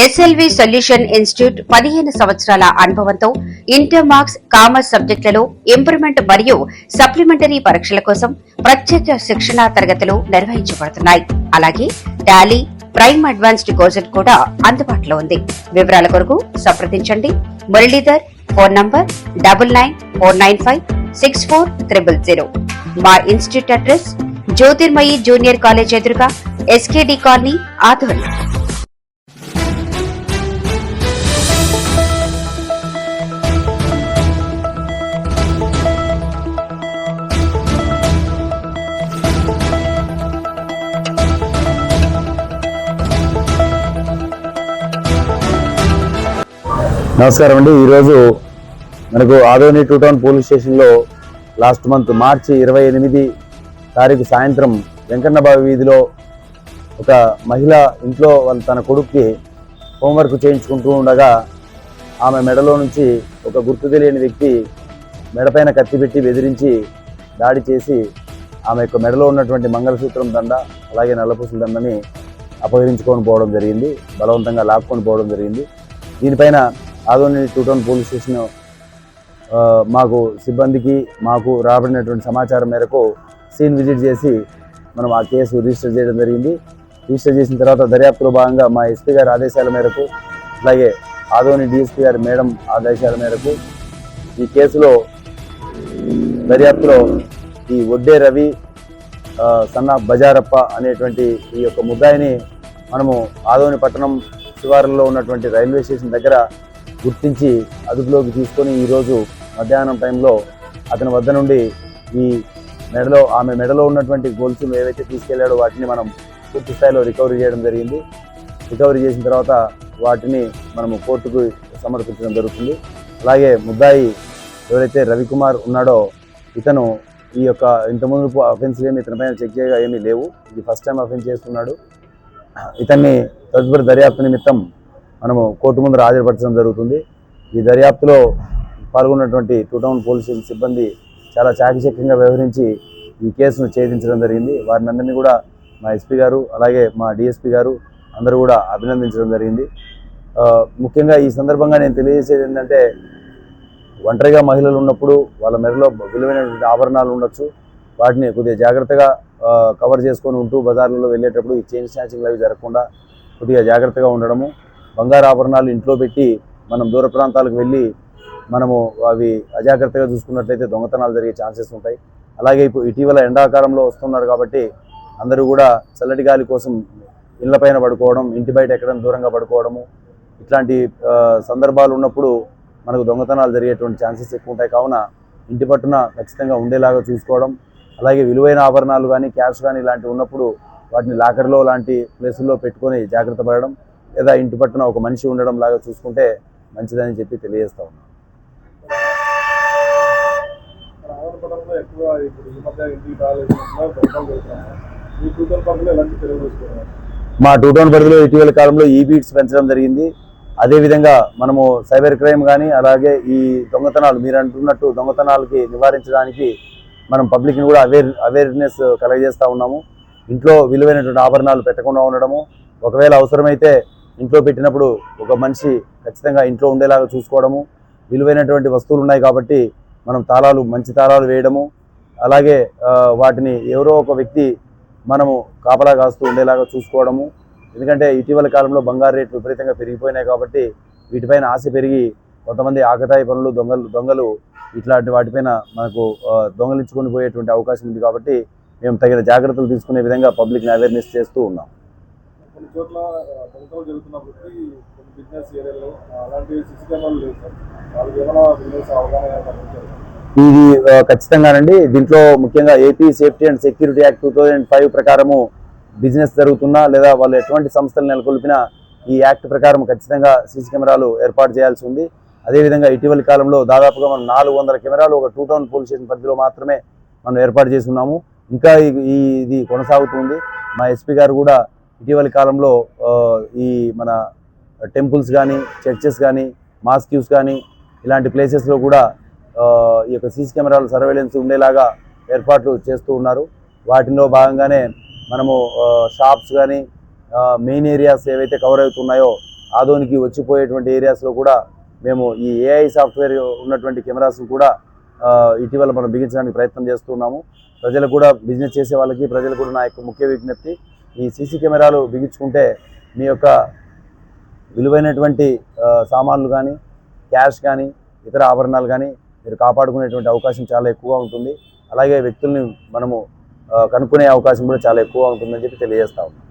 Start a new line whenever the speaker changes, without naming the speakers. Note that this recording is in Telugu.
ఎస్ఎల్వి సొల్యూషన్ ఇన్స్టిట్యూట్ పదిహేను సంవత్సరాల అనుభవంతో ఇంటర్ మార్క్స్ కామర్స్ సబ్జెక్టులలో ఇంప్రూవ్మెంట్ మరియు సప్లిమెంటరీ పరీక్షల కోసం ప్రత్యేక శిక్షణా తరగతులు నిర్వహించబడుతున్నాయి. అలాగే టాలీ ప్రైమ్ అడ్వాన్స్డ్ కోర్సులు కూడా అందుబాటులో ఉంది. వివరాల కొరకు సంప్రదించండి. Muralidhar phone number double nine four nine five six four triple zero మా institute address Jyothirmayi junior college ఎదురుగా ఎస్కేడి కాలనీ ఆధ్వర్యం.
నమస్కారం అండి. ఈరోజు మనకు ఆదోని టూ టౌన్ పోలీస్ స్టేషన్లో లాస్ట్ మంత్ మార్చి ఇరవై ఎనిమిది తారీఖు సాయంత్రం వెంకన్నబావి వీధిలో ఒక మహిళ ఇంట్లో వాళ్ళ తన కొడుక్కి హోంవర్క్ చేయించుకుంటూ ఉండగా ఆమె మెడలో నుంచి ఒక గుర్తు తెలియని వ్యక్తి మెడపైన కత్తి పెట్టి బెదిరించి దాడి చేసి ఆమె యొక్క మెడలో ఉన్నటువంటి మంగళసూత్రం దండ అలాగే నల్లపూసల దండని అపహరించుకొని పోవడం జరిగింది. బలవంతంగా లాక్కొని పోవడం జరిగింది. దీనిపైన Adoni two town police station మాకు సిబ్బందికి మాకు రాబడినటువంటి సమాచారం మేరకు సీన్ విజిట్ చేసి మనం ఆ కేసు రిజిస్టర్ చేయడం జరిగింది. రిజిస్టర్ చేసిన తర్వాత దర్యాప్తులో భాగంగా మా ఎస్పీ గారి ఆదేశాల మేరకు అలాగే ఆదోని డిఎస్పీ గారి మేడం ఆదేశాల మేరకు ఈ కేసులో దర్యాప్తులో ఈ ఒడ్డే రవి సన్న బజారప్ప అనేటువంటి ఈ యొక్క ముద్దాయిని మనము ఆదోని పట్టణం శివారులో ఉన్నటువంటి రైల్వే స్టేషన్ దగ్గర గుర్తించి అదుపులోకి తీసుకొని ఈరోజు మధ్యాహ్నం టైంలో అతని వద్ద నుండి ఈ మెడలో ఆమె మెడలో ఉన్నటువంటి గోల్స్ను ఏవైతే తీసుకెళ్ళాడో వాటిని మనం పూర్తి స్థాయిలో రికవరీ చేయడం జరిగింది. రికవరీ చేసిన తర్వాత వాటిని మనము కోర్టుకు సమర్పించడం జరుగుతుంది. అలాగే ముద్దాయి ఎవరైతే రవికుమార్ ఉన్నాడో ఇతను ఈ యొక్క ఇంతకుముందు అఫెన్స్ ఏమి ఇతని పైన చెక్ చేయగా ఏమీ లేవు. ఇది ఫస్ట్ టైం అఫెన్స్ చేస్తున్నాడు. ఇతన్ని తదుపరి దర్యాప్తు నిమిత్తం మనము కోర్టు ముందు హాజరుపరచడం జరుగుతుంది. ఈ దర్యాప్తులో పాల్గొన్నటువంటి టూ టౌన్ పోలీసు సిబ్బంది చాలా చాకచక్యంగా వ్యవహరించి ఈ కేసును ఛేదించడం జరిగింది. వారిని అందరినీ కూడా మా ఎస్పీ గారు అలాగే మా డిఎస్పీ గారు అందరూ కూడా అభినందించడం జరిగింది. ముఖ్యంగా ఈ సందర్భంగా నేను తెలియజేసేది ఏంటంటే ఒంటరిగా మహిళలు ఉన్నప్పుడు వాళ్ళ మెడలో విలువైనటువంటి ఆభరణాలు ఉండొచ్చు. వాటిని కొద్దిగా జాగ్రత్తగా కవర్ చేసుకొని ఉంటూ బజార్లలో వెళ్ళేటప్పుడు ఈ చైన్ స్నాచింగ్లు అవి జరగకుండా కొద్దిగా జాగ్రత్తగా ఉండడము. బంగారు ఆభరణాలు ఇంట్లో పెట్టి మనం దూర ప్రాంతాలకు వెళ్ళి మనము అవి అజాగ్రత్తగా చూసుకున్నట్లయితే దొంగతనాలు జరిగే ఛాన్సెస్ ఉంటాయి. అలాగే ఇప్పుడు ఇటీవల ఎండాకాలంలో వస్తున్నారు కాబట్టి అందరూ కూడా చల్లటి గాలి కోసం ఇళ్ళపైన పడుకోవడం ఇంటి బయట ఎక్కడం దూరంగా పడుకోవడము ఇట్లాంటి సందర్భాలు ఉన్నప్పుడు మనకు దొంగతనాలు జరిగేటువంటి ఛాన్సెస్ ఎక్కువ ఉంటాయి. కావున ఇంటి పట్టున ఖచ్చితంగా ఉండేలాగా చూసుకోవడం అలాగే విలువైన ఆభరణాలు కానీ క్యాష్ కానీ ఇలాంటివి ఉన్నప్పుడు వాటిని లాకర్లో లాంటి ప్లేసుల్లో పెట్టుకొని జాగ్రత్త పడడం లేదా ఇంటి పట్టున ఒక మనిషి ఉండడం లాగా చూసుకుంటే మంచిదని చెప్పి తెలియజేస్తా ఉన్నాం
ఆంధ్రప్రదేశ్లో ఎక్కువ ఇప్పుడు ఈ మధ్య ఇంటికి రాలేదు దొంగలు జరుగుతున్నాయి ఈ కూతురు పనులు ఎలాంటి తెలుగు చూసుకున్నారు
మా టూ టౌన్ పరిధిలో ఇటీవల కాలంలో ఈ బీట్స్ పెంచడం జరిగింది. అదేవిధంగా మనము సైబర్ క్రైమ్ కానీ అలాగే ఈ దొంగతనాలు మీరు అంటున్నట్టు దొంగతనాలకి నివారించడానికి మనం పబ్లిక్ని కూడా అవేర్ అవేర్నెస్ కలగజేస్తూ ఉన్నాము. ఇంట్లో విలువైనటువంటి ఆభరణాలు పెట్టకుండా ఉండడము. ఒకవేళ అవసరమైతే ఇంట్లో పెట్టినప్పుడు ఒక మనిషి ఖచ్చితంగా ఇంట్లో ఉండేలాగా చూసుకోవడము విలువైనటువంటి వస్తువులు ఉన్నాయి కాబట్టి మనం తాళాలు మంచి తాళాలు వేయడము అలాగే వాటిని ఎవరో ఒక వ్యక్తి మనము కాపలా కాస్తూ ఉండేలాగా చూసుకోవడము. ఎందుకంటే ఇటీవల కాలంలో బంగారు రేట్లు విపరీతంగా పెరిగిపోయినాయి కాబట్టి వీటిపైన ఆశ పెరిగి కొంతమంది ఆకతాయి పనులు దొంగలు దొంగలు ఇట్లాంటి వాటిపైన మనకు దొంగలించుకొని పోయేటువంటి అవకాశం ఉంది కాబట్టి మేము తగిన జాగ్రత్తలు తీసుకునే విధంగా పబ్లిక్ని అవేర్నెస్ చేస్తూ ఉన్నాం.
కొన్ని చోట్ల దొంగతనాలు జరుగుతున్నప్పటికీ కొన్ని బిజినెస్ ఏరియాలో అలాంటి సిసి కెమెరాలు లేవు సార్. వాళ్ళకి ఏమైనా బిజినెస్ అవగాహన కల్పించారు?
ఇది ఖచ్చితంగానండి. దీంట్లో ముఖ్యంగా AP safety and security act two thousand five ప్రకారము బిజినెస్ జరుగుతున్నా లేదా వాళ్ళు ఎటువంటి సంస్థలు నెలకొల్పినా ఈ యాక్ట్ ప్రకారం ఖచ్చితంగా సీసీ కెమెరాలు ఏర్పాటు చేయాల్సి ఉంది. అదేవిధంగా ఇటీవలి కాలంలో దాదాపుగా మనం నాలుగు వందల కెమెరాలు ఒక టూ టౌన్ పోలీస్ స్టేషన్ పరిధిలో మాత్రమే మనం ఏర్పాటు చేసి ఉన్నాము. ఇంకా ఇది కొనసాగుతుంది మా ఎస్పీ గారు కూడా ఇటీవలి కాలంలో ఈ మన టెంపుల్స్ కానీ చర్చెస్ కానీ మాస్క్యూస్ కానీ ఇలాంటి ప్లేసెస్లో కూడా ఈ యొక్క సీసీ కెమెరాలు సర్వేలెన్స్ ఉండేలాగా ఏర్పాట్లు చేస్తూ ఉన్నారు. వాటిలో భాగంగానే మనము షాప్స్ కానీ మెయిన్ ఏరియాస్ ఏవైతే కవర్ అవుతున్నాయో ఆదోనికి వచ్చిపోయేటువంటి ఏరియాస్లో కూడా మేము ఈ ఏఐ సాఫ్ట్వేర్ ఉన్నటువంటి కెమెరాస్ కూడా ఇటీవల మనం బిగించడానికి ప్రయత్నం చేస్తున్నాము ప్రజలు కూడా బిజినెస్ చేసే వాళ్ళకి ప్రజలు కూడా నా యొక్క ముఖ్య విజ్ఞప్తి. ఈ సీసీ కెమెరాలు బిగించుకుంటే మీ యొక్క విలువైనటువంటి సామాన్లు కానీ క్యాష్ కానీ ఇతర ఆభరణాలు కానీ మీరు కాపాడుకునేటువంటి అవకాశం చాలా ఎక్కువగా ఉంటుంది. అలాగే వ్యక్తుల్ని మనము కనుక్కునే అవకాశం కూడా చాలా ఎక్కువగా ఉంటుందని చెప్పి తెలియజేస్తా ఉన్నాం.